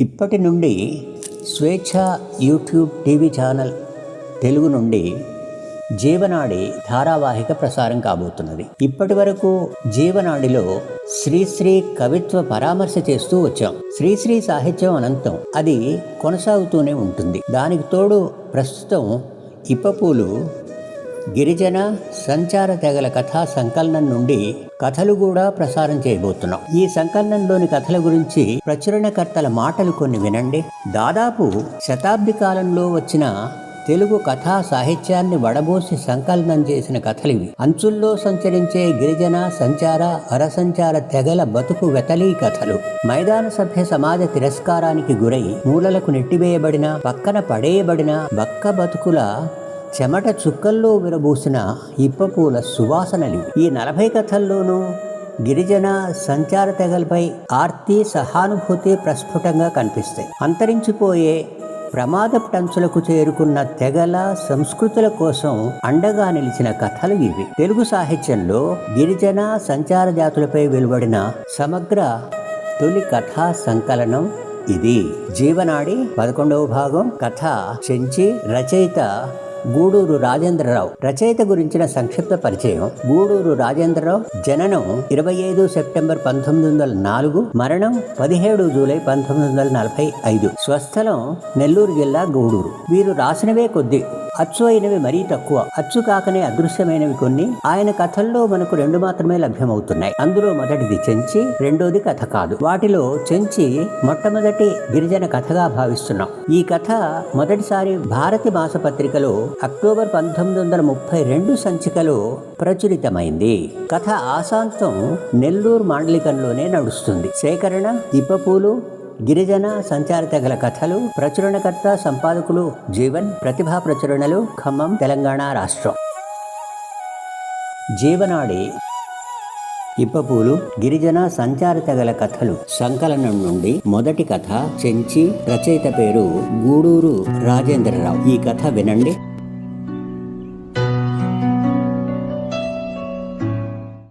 ఇప్పటి నుండి స్వేచ్ఛ యూట్యూబ్ టీవీ ఛానల్ తెలుగు నుండి జీవనాడి ధారావాహిక ప్రసారం కాబోతున్నది. ఇప్పటి వరకు జీవనాడిలో శ్రీశ్రీ కవిత్వ పరామర్శ చేస్తూ వచ్చాం. శ్రీశ్రీ సాహిత్యం అనంతం అది కొనసాగుతూనే ఉంటుంది. దానికి తోడు ప్రస్తుతం ఇప్పపూలు గిరిజన సంచార తెగల కథా సంకలనం నుండి కథలు కూడా ప్రసారం చేయబోతున్నాం. ఈ సంకలనంలోని కథల గురించి ప్రచురణకర్తల మాటలు కొన్ని వినండి. దాదాపు శతాబ్ది కాలంలో వచ్చిన తెలుగు కథా సాహిత్యాన్ని వడబోసి సంకలనం చేసిన కథలివి. అంచుల్లో సంచరించే గిరిజన సంచార అరసంచార తెగల బతుకు వెతలీ కథలు. మైదాన సభ్య సమాజ తిరస్కారానికి గురై మూలలకు నెట్టివేయబడిన పక్కన పడేయబడిన బక్క బతుకుల చెమట చుక్కల్లో విరబూసిన ఇప్పపూల సువాసనలు ఈ నలభై కథల్లోనూ గిరిజన సంచార తెగలపై ఆర్తి సహానుభూతి ప్రస్ఫుటంగా కనిపిస్తాయి. అంతరించిపోయే ప్రమాద టంచులకు చేరుకున్న తెగల సంస్కృతుల కోసం అండగా నిలిచిన కథలు ఇవి. తెలుగు సాహిత్యంలో గిరిజన సంచార జాతులపై వెలువడిన సమగ్ర తొలి కథా సంకలనం ఇది. జీవనాడి పదకొండవ భాగం. కథ చెంచి రచయిత గూడూరు రాజేంద్రరావు. రచయిత గురించిన సంక్షిప్త పరిచయం. గూడూరు రాజేంద్రరావు జననం ఇరవై ఐదు సెప్టెంబర్ పంతొమ్మిది వందల నాలుగు మరణం పదిహేడు జూలై పంతొమ్మిది వందల నలభై ఐదు. స్వస్థలం నెల్లూరు జిల్లా గూడూరు. వీరు రాసినవే కొద్ది. అచ్చు అయినవి మరీ తక్కువ. అచ్చు కాకనే అదృశ్యమైనవి కొన్ని. ఆయన కథల్లో మనకు రెండు మాత్రమే లభ్యమవుతున్నాయి. అందులో మొదటిది చెంచి రెండోది కథ కాదు. వాటిలో చెంచి మొట్టమొదటి గిరిజన కథగా భావిస్తున్నాం. ఈ కథ మొదటిసారి భారతి మాసపత్రికలో అక్టోబర్ పంతొమ్మిది వందల ముప్పై రెండు సంచికలో ప్రచురితమైంది. కథ ఆశాంతం నెల్లూరు మాండలికంలోనే నడుస్తుంది. సేకరణ ఇప్పపూలు గిరిజన సంచార తెగల కథలు ప్రచురణకర్త సంపాదకులు జీవన్ ప్రతిభా ప్రచురణలు ఖమ్మం తెలంగాణ రాష్ట్రం. జీవనాడి ఇప్పపూలు గిరిజన సంచార తెగల కథలు సంకలనం నుండి మొదటి కథ చెంచి రచయిత పేరు గూడూరు రాజేంద్రరావు. ఈ కథ వినండి.